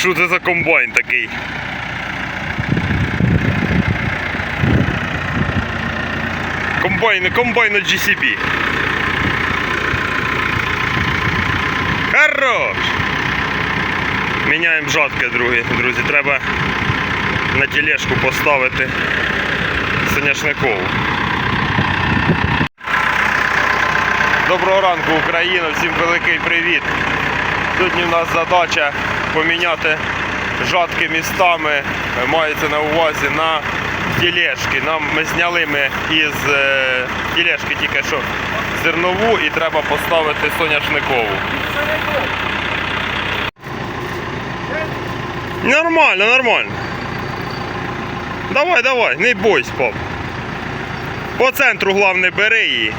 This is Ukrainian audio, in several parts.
Що це за комбайн такий? Комбайн, комбайн от GCB. Хорош! Міняємо жатки, другі, друзі. Треба на тележку поставити соняшникову. Доброго ранку, Україна! Всім великий привіт! Сьогодні в нас задача поміняти жатки містами, е, мається на увазі на тележки. Нам ми зняли ми із е, тележки тільки що зернову і треба поставити соняшникову. Нормально, нормально. Давай, давай, не бойся, пап. По центру головне бери її.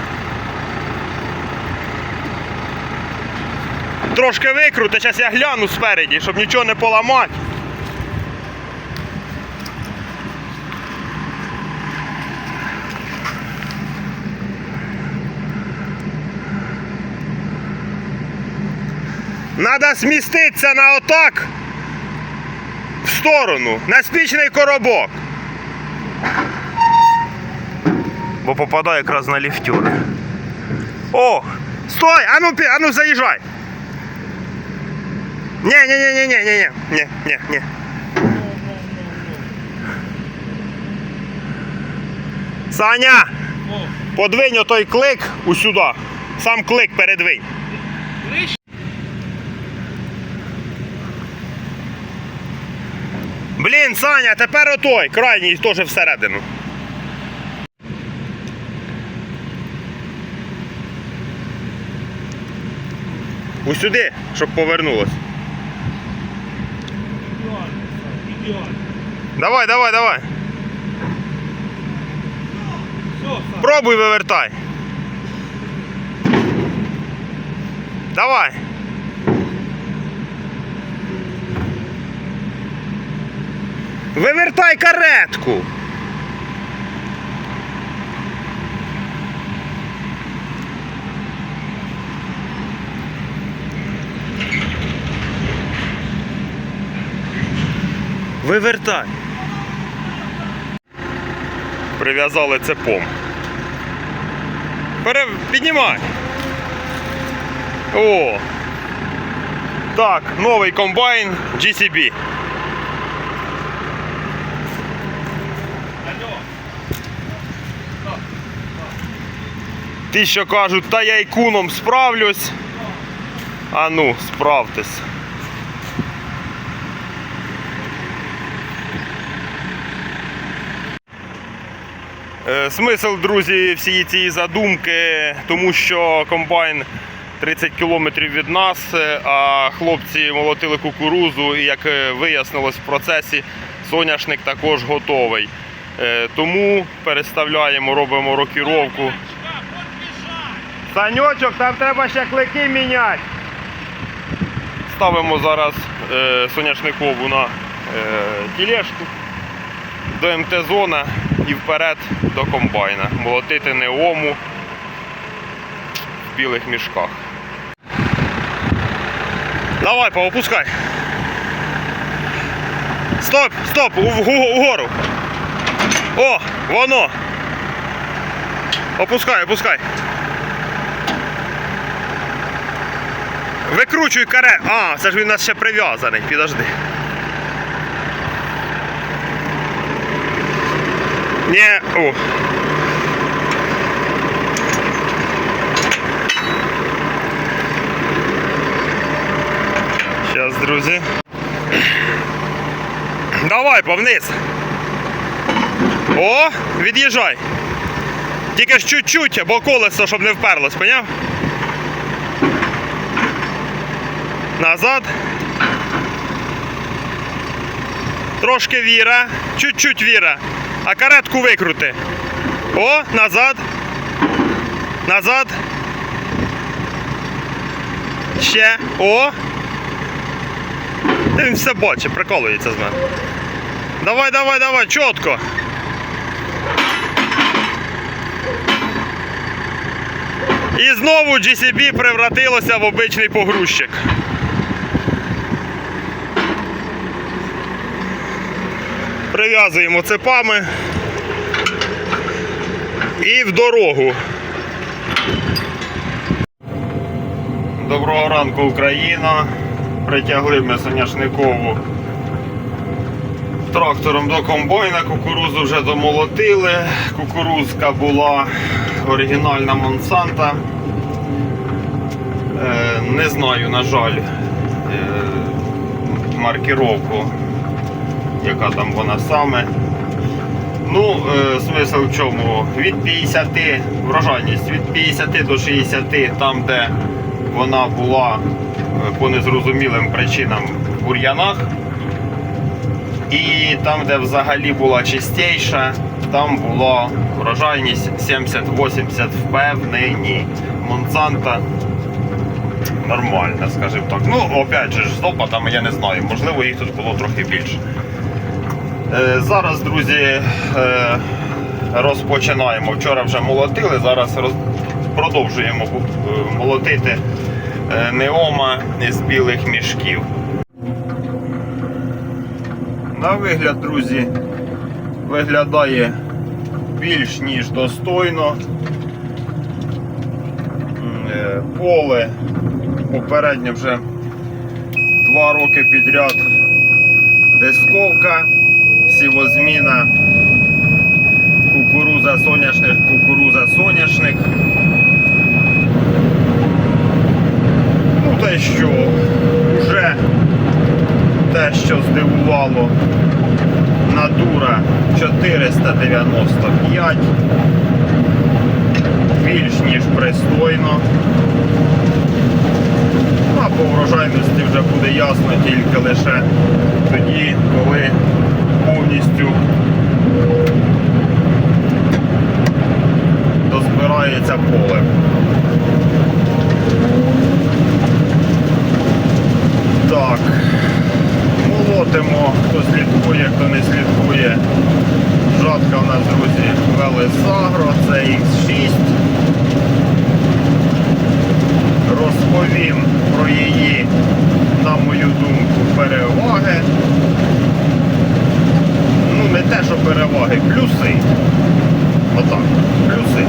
Трошки викрути, зараз я гляну спереді, щоб нічого не поламати. Надо сміститися на отак в сторону, на спічний коробок. Бо попадає якраз на ліфтюр. О! Стой! Ану, ану заїжджай! Не, не, не, не, не, не, не, не, не, не. Саня, подвинь отой клик усюди. Сам клик передвинь. Блін, Саня, тепер отой, крайній теж всередину. Усюди, щоб повернулось. Давай, давай, давай. Пробуй вивертай. Давай. Вивертай каретку. Вивертай. Прив'язали цепом. Пере... Піднімай. О. Так, новий комбайн GCB. Ті, що кажуть, та я і куном справлюсь. А ну, справтесь. Смисл, друзі, всієї цієї задумки, тому що комбайн 30 кілометрів від нас, е, а хлопці молотили кукурузу, і як е, вияснилось в процесі, соняшник також готовий. Е, Тому переставляємо, робимо рокіровку. Саньочок, там треба ще клики міняти. Ставимо зараз е, соняшникову на е, тілешку до МТ-зона і вперед до комбайна. Молотити неому в білих мішках. Давай, поопускай. Стоп, стоп, вгору. О, воно. Опускай, опускай. Викручуй каре. А, це ж він у нас ще прив'язаний. Підожди. Не, о. Зараз, друзі. Давай, повниз. О, від'їжджай. Тільки ж чуть-чуть, бо колесо, щоб не вперлось, поняв? Назад. Трошки віра, чуть-чуть віра. А каретку викрути. О, назад. Назад. Ще. О. Та Він все бачить, приколується з мене. Давай, давай, давай, чітко. І знову GCB превратилося в обичний погрузчик. Прив'язуємо цепами і в дорогу. Доброго ранку, Україна. Притягли ми соняшникову трактором до комбайна, кукурузу вже домолотили. Кукурузка була оригінальна Монсанта. Е, не знаю, на жаль, е, маркировку, яка там вона саме. Ну, е, смисл в чому? Від 50, врожайність від 50 до 60, там, де вона була е, по незрозумілим причинам в бур'янах. І там, де взагалі була чистіша, там була врожайність 70-80 впевнені. Монсанта нормальна, скажімо так. Ну, опять же, з опитами я не знаю, можливо, їх тут було трохи більше. Е, зараз, друзі, е, розпочинаємо. Вчора вже молотили, зараз продовжуємо е, молотити неома з білих мішків. На вигляд, друзі, виглядає більш ніж достойно. Поле попередньо вже два роки підряд дисковка, сівозміна, кукуруза соняшник, кукуруза соняшник. Ну те, що вже те, що здивувало Натура 495 більш ніж пристойно. Ну, а по врожайності вже буде ясно тільки лише тоді, коли повністю дозбирається поле. Так, молотимо, хто слідкує, хто не слідкує. Жатка у нас, друзі, Велесагро, це X6. Розповім про її, на мою думку, переваги. Ну, не те, що переваги, плюси. Отак, плюси.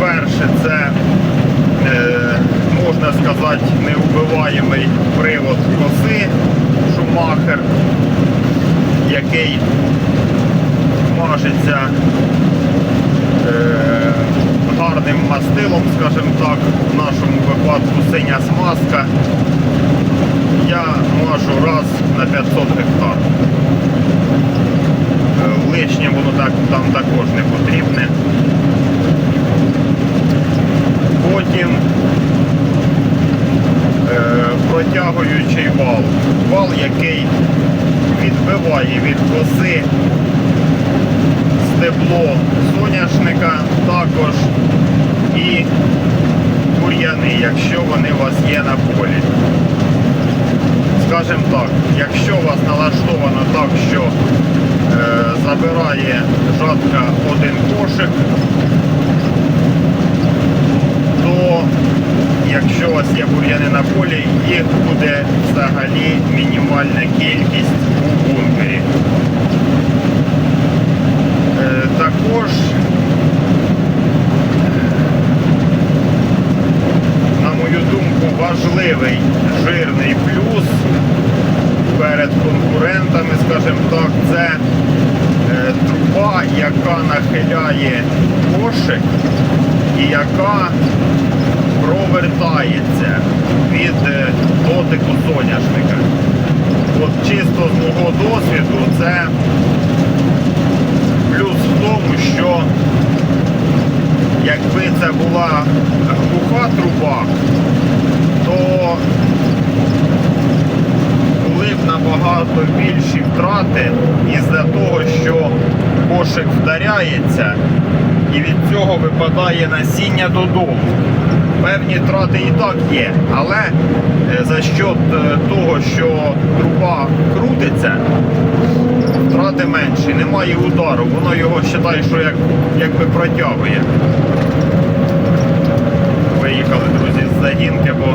Перше, це е, можна сказати, неубиваємий привод коси Шумахер, який мажеться е, гарним мастилом, скажімо так, в нашому випадку синя смазка. Я мажу раз на 500 гектар. Лишнє воно так, там також не потрібне. Потім е, протягуючий вал. Вал, який відбиває від коси стебло соняшника, також і бур'яни, якщо вони у вас є на полі. Скажімо так, якщо у вас налаштовано так, що забирає жатка один кошик, то якщо у вас є бур'яни на полі, їх буде взагалі мінімальна кількість у бункері. Е, Також, на мою думку, важливий жирний плюс перед конкурентами, скажімо так, це е, труба, яка нахиляє кошик і яка провертається від е, дотику соняшника. От чисто з мого досвіду це плюс в тому, що якби це була глуха труба, то набагато більші втрати із-за того, що кошик вдаряється і від цього випадає насіння додому. Певні трати і так є, але е, за счет того, що труба крутиться, втрати менші, немає удару, воно його вважає, що як, якби протягує. Виїхали, друзі, з загінки, бо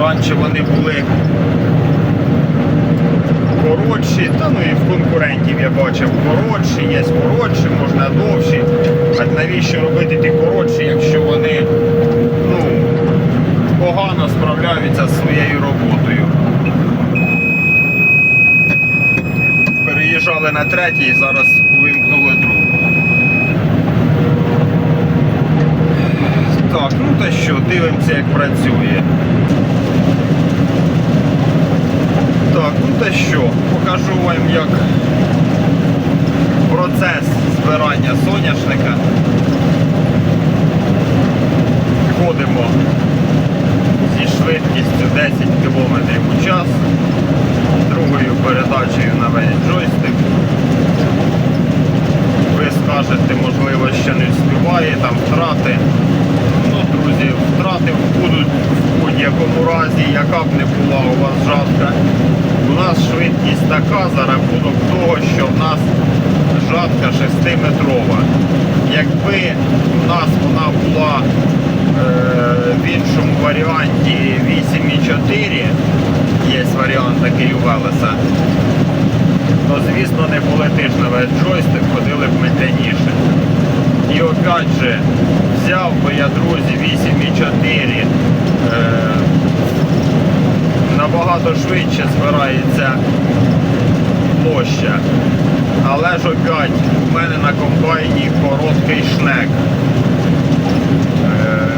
Раніше вони були коротші, та ну і в конкурентів я бачив коротші, є коротші, можна довші. А навіщо робити ті коротші, якщо вони ну, погано справляються з своєю роботою? Переїжджали на третій, зараз Так, ну та що, дивимося, як працює. Так, ну та що, покажу вам, як процес збирання соняшника. Ходимо зі швидкістю 10 км у час, другою передачею на весь джойстик. Ви скажете, можливо, ще не встигає, там втрати. Ну, друзі, втрати будуть в будь-якому разі, яка б не була у вас жатка. У нас швидкість така за рахунок того, що в нас жатка 6-метрова. Якби у нас вона була е, в іншому варіанті 8,4, є варіант такий у Велеса, то звісно не полетиш на весь джойстик, ходили б медленніше. І опять же, взяв би я, друзі, 8,4, е, набагато швидше збирається площа. Але ж опять у мене на комбайні короткий шнек. Е,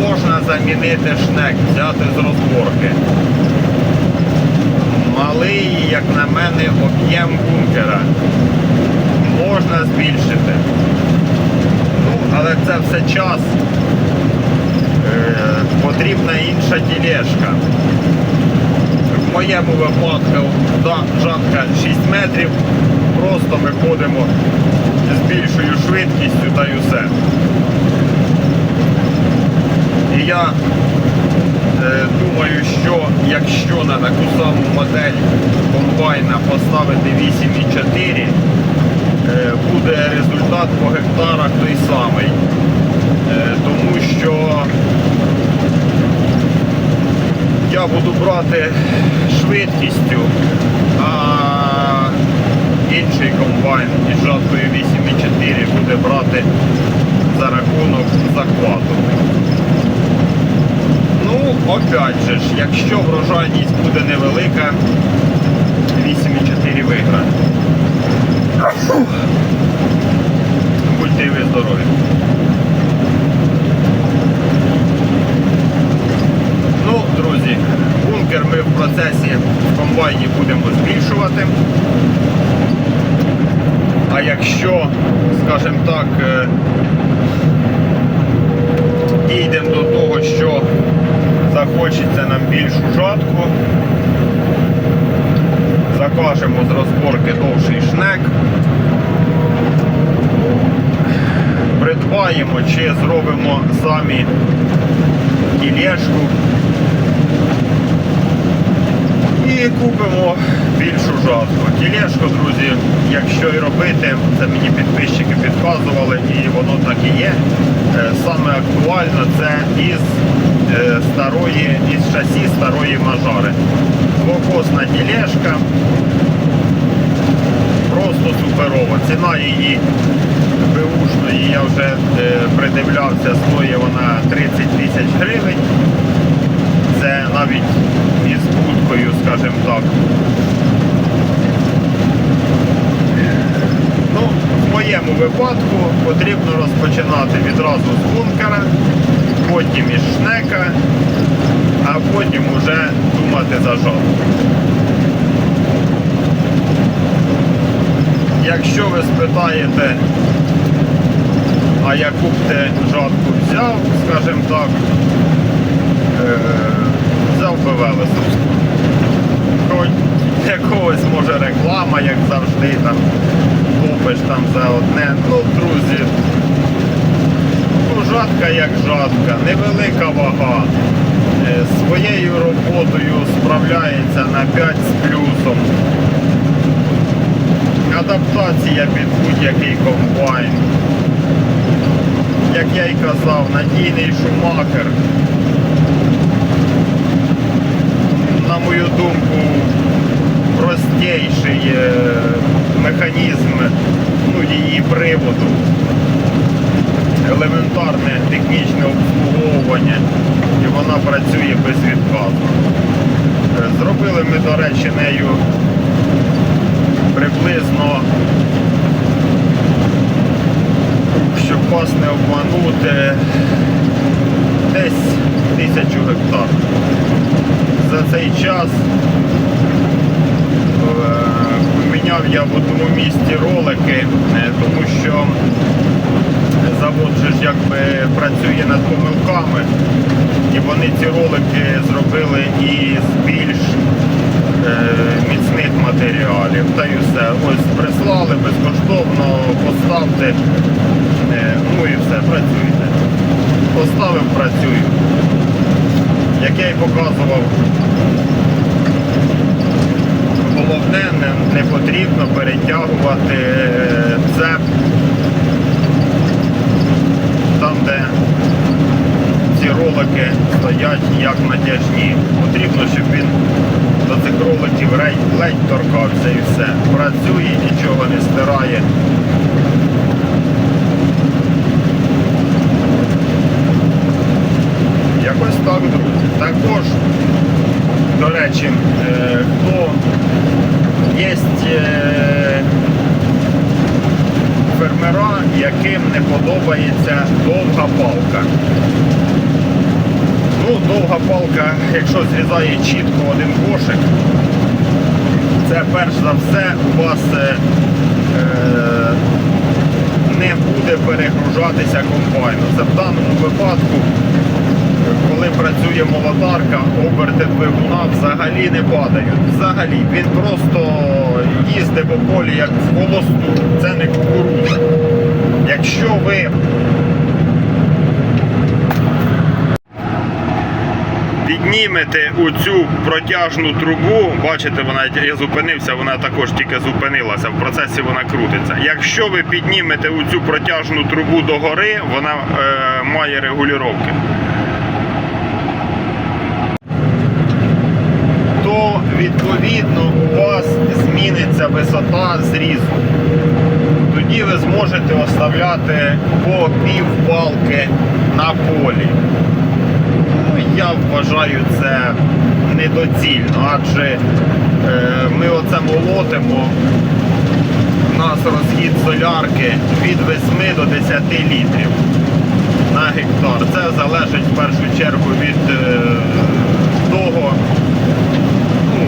можна замінити шнек, взяти з розборки. Малий, як на мене, об'єм бункера можна збільшити. Ну, але це все час. Е, потрібна інша тілешка. В моєму випадку да, жатка 6 метрів. Просто ми ходимо з більшою швидкістю та й усе. І я е, думаю, що якщо на таку саму модель комбайна поставити 8,4, е, буде результат по гектарах той самий. Е, Тому що я буду брати швидкістю, а інший комбайн із жаткою 8,4 буде брати за рахунок захвату. Ну, опять же ж, якщо врожайність буде невелика, 8,4 виграє. Будьте ви здорові. Ну, друзі, бункер ми в процесі в комбайні будемо збільшувати. А якщо, скажімо так, е, дійдемо до того, що захочеться нам більшу жатку, закажемо з розборки довший шнек, придбаємо чи зробимо самі тілешку і купимо більшу жатку. Тілешку, друзі, якщо і робити, це мені підписчики підказували і воно так і є. Е, Саме актуально це із е, старої, із шасі старої мажари. Двокосна тілешка. Просто суперова. Ціна її беушної, я вже е, придивлявся, стоїть вона 30 тисяч гривень. Це навіть із будкою, скажімо так. Ну, в моєму випадку потрібно розпочинати відразу з бункера, потім із шнека, а потім уже думати за жатку. Якщо ви спитаєте, а яку б ти жатку взяв, скажімо так, е, взяв би Хоч якогось може реклама, як завжди, там купиш там за одне. Ну, друзі, ну, жатка як жатка, невелика вага. Е, Своєю роботою справляється на 5 з плюсом. Адаптація під будь-який комбайн. Як я й казав, надійний шумахер. На мою думку, простіший е, механізм ну, її приводу. Елементарне технічне обслуговування і вона працює безвідказно. Е, Зробили ми, до речі, нею приблизно, щоб вас не обманути, десь тисячу гектар. За цей час е, поміняв я в одному місті ролики, е, тому що завод же ж якби працює над помилками, і вони ці ролики зробили із більш е, міцних матеріалів. Та й все. Ось прислали безкоштовно, поставте, ну і все, працюйте. Поставив, працюю. Як я й показував, головне не, не потрібно перетягувати е, цеп там, де ці ролики стоять як натяжні. Потрібно, щоб він до цих роликів ледь торкався і все. Працює, нічого не стирає. Якось так, друзі. Також, до речі, е, хто є фермера, яким не подобається довга палка. Ну, довга палка, якщо зрізає чітко один кошик, це перш за все у вас е, е, не буде перегружатися комбайну. Це в даному випадку, коли працює молотарка, оберти двигуна взагалі не падають. Взагалі, він просто їздить по полі як в холосту. Це не кукурудза. Якщо ви піднімете оцю протяжну трубу, бачите, вона я зупинився, вона також тільки зупинилася, в процесі вона крутиться. Якщо ви піднімете оцю протяжну трубу догори, вона е, має регулювання. Відповідно у вас зміниться висота зрізу. Тоді ви зможете оставляти по пів палки на полі. Ну, я вважаю це недоцільно, адже е, ми оце молотимо. У нас розхід солярки від 8 до 10 літрів на гектар. Це залежить в першу чергу від е, того, ну,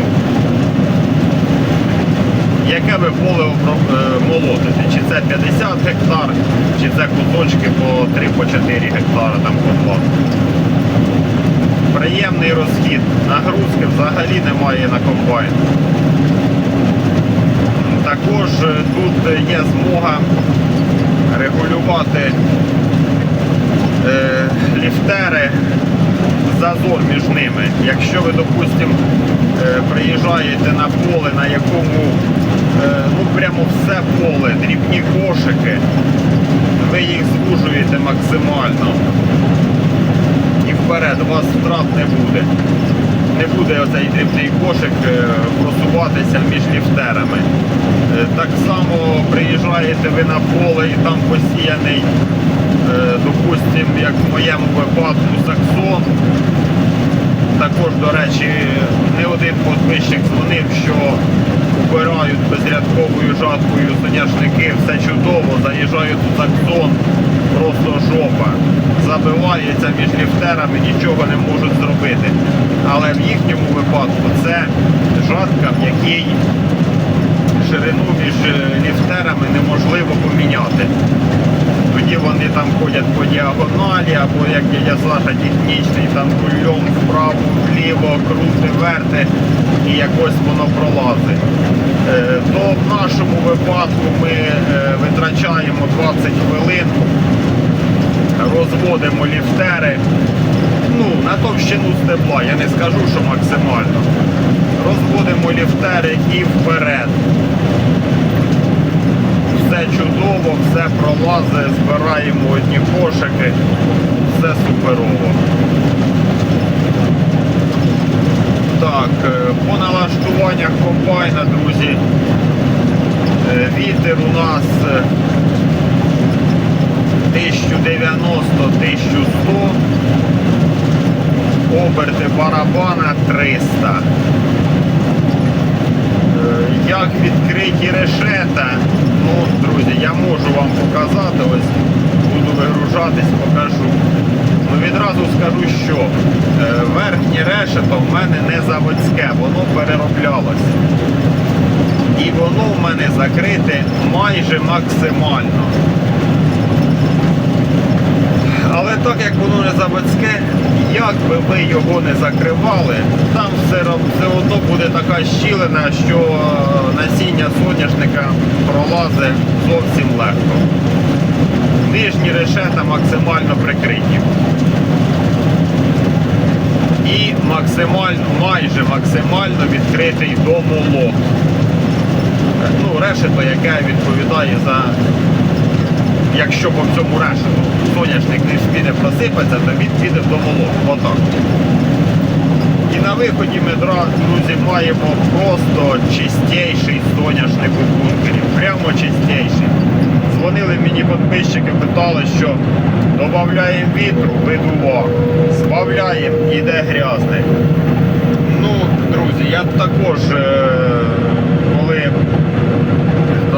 яке ви поле е, молотите. Чи це 50 гектар, чи це кусочки по 3-4 гектара там по 2 приємний розхід. Нагрузки взагалі немає на комбайн. Також е, тут є змога регулювати е, ліфтери, зазор між ними. Якщо ви, допустимо, е, приїжджаєте на поле, на якому ну, прямо все поле, дрібні кошики, ви їх звужуєте максимально і вперед, у вас втрат не буде. Не буде оцей дрібний кошик е, просуватися між ліфтерами. Е, Так само приїжджаєте ви на поле і там посіяний, е, допустимо, як в моєму випадку, саксон. Також, до речі, не один подписчик дзвонив, що убирають безрядковою жаткою соняшники, все чудово, заїжджають у саксон, просто жопа. Забивається між ліфтерами, нічого не можуть зробити. Але в їхньому випадку це жатка, в якій ширину між ліфтерами неможливо поміняти. Тоді вони там ходять по діагоналі, або як дядя Саша технічний, там рульом вправо, вліво, крути, верти, і якось воно пролазить. Е, То в нашому випадку ми е, витрачаємо 20 хвилин, розводимо ліфтери. Ну, на товщину стебла, я не скажу, що максимально. Розводимо ліфтери і вперед все чудово, все пролазить, збираємо одні кошики, все суперово. Так, е, по налаштуваннях комбайна, друзі, е, вітер у нас е, 1090-1100, оберти барабана 300. Як відкриті решета, ну, друзі, я можу вам показати, ось буду вигружатись, покажу. Ну відразу скажу, що е, верхнє решето в мене не заводське, воно перероблялося. І воно в мене закрите майже максимально. Але так як воно не заводське, як би ви його не закривали, там все, одно буде така щілина, що е, насіння соняшника пролазить зовсім легко. Нижні решета максимально прикриті. І максимально, майже максимально відкритий домолот. Ну, решето, яке відповідає за якщо по всьому решету соняшник не піде просипатися, то він піде до молот. Отак. І на виході ми, друзі, маємо просто чистейший соняшник у бункері. Прямо чистейший. Дзвонили мені підписчики, питали, що додаємо вітру, видував. Збавляємо, іде грязний. Ну, друзі, я також, е,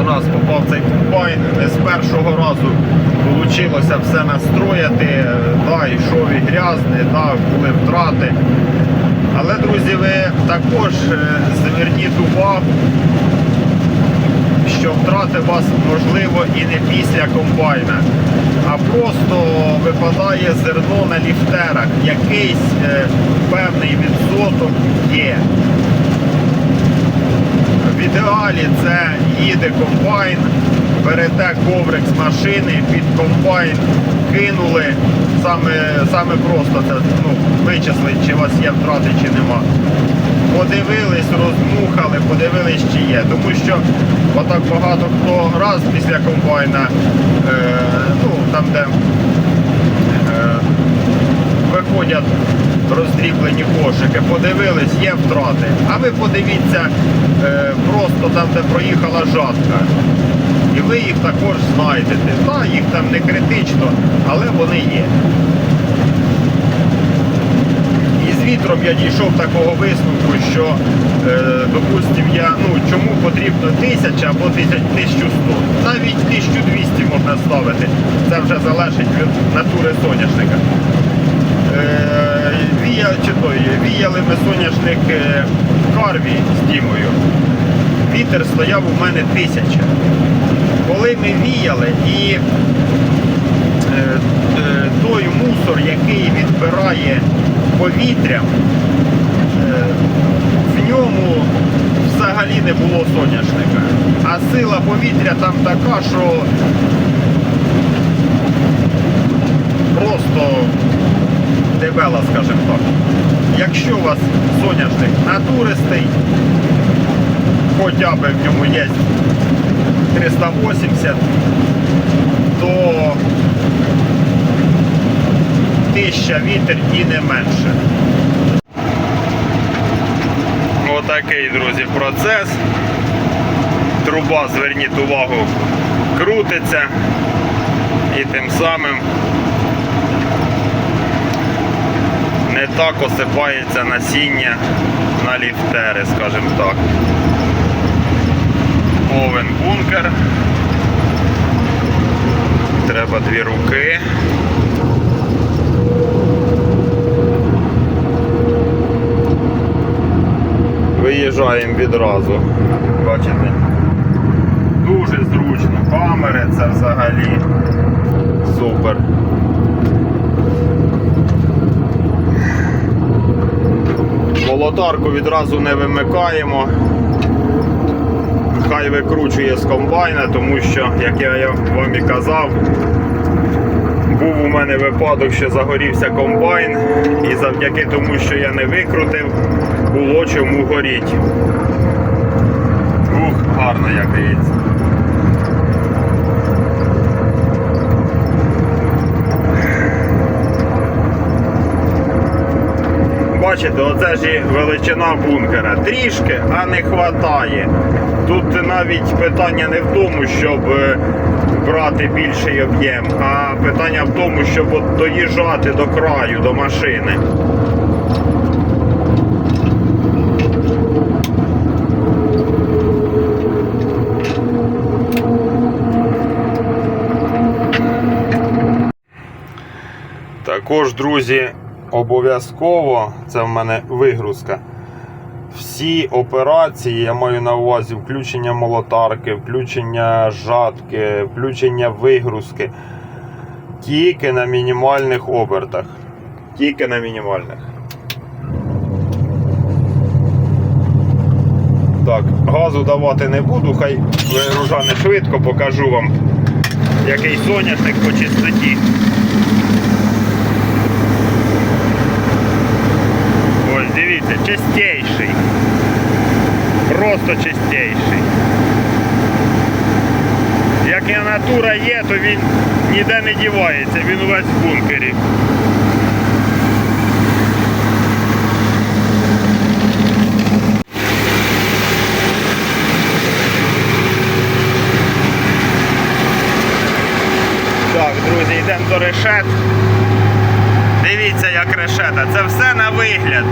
до нас попав цей комбайн, не з першого разу вийшло все настроїти. Да, йшов і грязний, да, були втрати. Але, друзі, ви також е, зверніть увагу, що втрати вас можливо і не після комбайна, а просто випадає зерно на ліфтерах. Якийсь е, певний відсоток є. В ідеалі це їде комбайн, берете коврик з машини, під комбайн кинули. Саме, саме просто це ну, вичислить, чи у вас є втрати, чи нема. Подивились, роздмухали, подивились, чи є. Тому що отак багато хто раз після комбайна, е, ну там де е, виходять роздріблені кошики, подивились, є втрати. А ви подивіться е, просто там, де проїхала жатка. І ви їх також знайдете. Та, їх там не критично, але вони є. І з вітром я дійшов такого висновку, що, е, допустим, я, ну, чому потрібно 1000 або 1100. Навіть 1200 можна ставити. Це вже залежить від натури соняшника. Е, вія, чи той, віяли ми соняшник е, карві з Дімою. Вітер стояв у мене тисяча. Коли ми віяли і е, е, той мусор, який відбирає повітря, е, в ньому взагалі не було соняшника. А сила повітря там така, що просто дебела, скажімо так. Якщо у вас соняшник натуристий, хоча б в ньому є 380, то 1000 вітер і не менше. Отакий, друзі, процес. Труба, зверніть увагу, крутиться і тим самим не так осипається насіння на ліфтери, скажімо так. Овен бункер. Треба дві руки. Виїжджаємо відразу. Бачите? Дуже зручно. Камери це взагалі супер. Молотарку відразу не вимикаємо. Хай викручує з комбайна, тому що, як я вам і казав, був у мене випадок, що загорівся комбайн, і завдяки тому, що я не викрутив, було чому горіть. Ух, гарно як дивіться. Бачите, оце ж і величина бункера. Трішки, а не хватає. Тут навіть питання не в тому, щоб е, брати більший об'єм, а питання в тому, щоб от доїжджати до краю, до машини. Також, друзі, обов'язково, це в мене вигрузка. Всі операції, я маю на увазі включення молотарки, включення жатки, включення вигрузки. Тільки на мінімальних обертах. Тільки на мінімальних. Так, газу давати не буду, хай вигружане швидко, покажу вам, який соняшник по чистоті. Ось дивіться, чистейший. Просто чистейший. Як і натура є, то він ніде не дівається, він увесь в бункері. Так, друзі, йдемо до решет. Дивіться, як решета. Це все на вигляд.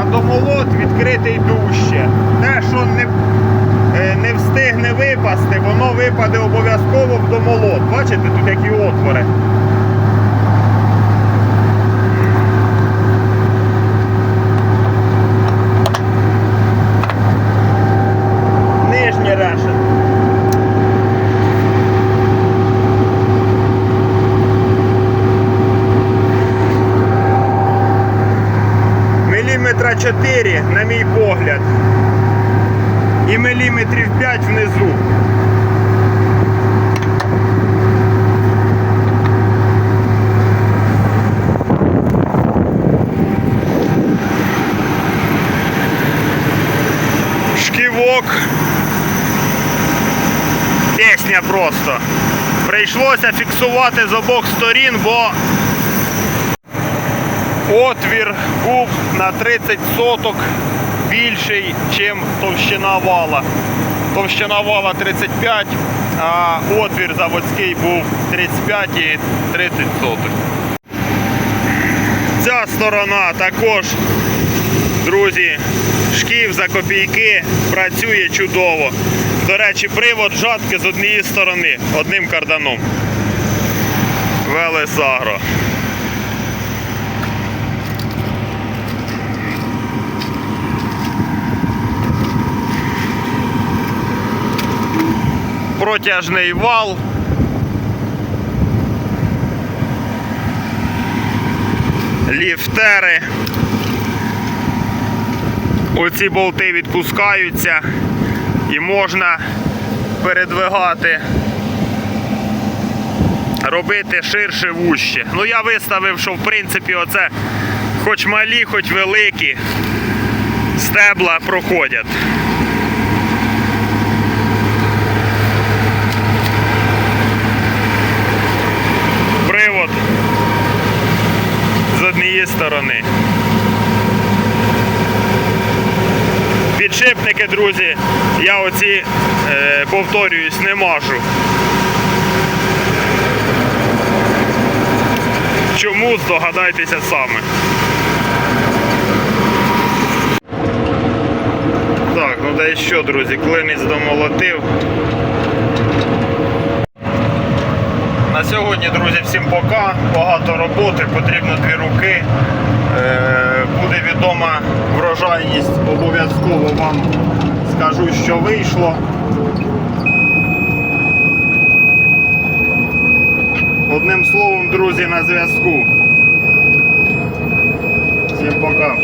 А домолот відкритий дужче. Те, що не, е, не встигне випасти, воно випаде обов'язково в домолот. Бачите, тут які отвори. Нижні решет. Міліметра 4, на мій погляд. І міліметрів 5 внизу. Шківок. Пісня просто. Прийшлося фіксувати з обох сторін, бо отвір був на 30 соток більший, ніж товщина вала. Товщина вала 35, а отвір заводський був 35 і 30 соток. Ця сторона також, друзі, шків за копійки працює чудово. До речі, привод жатки з однієї сторони, одним карданом. Велесагро. Протяжний вал. Ліфтери. Оці болти відпускаються і можна передвигати, робити ширше вуще. Ну я виставив, що в принципі оце хоч малі, хоч великі стебла проходять. Привод з однієї сторони. Підшипники, друзі, я оці, е, повторююсь, не мажу. Чому здогадайтеся саме. Так, ну да і що, друзі, клинець домолотив. На сьогодні, друзі, всім пока. Багато роботи, потрібно дві руки. Е, буде відома врожайність, обов'язково вам скажу, що вийшло. Одним словом, друзі, на зв'язку. Всім пока.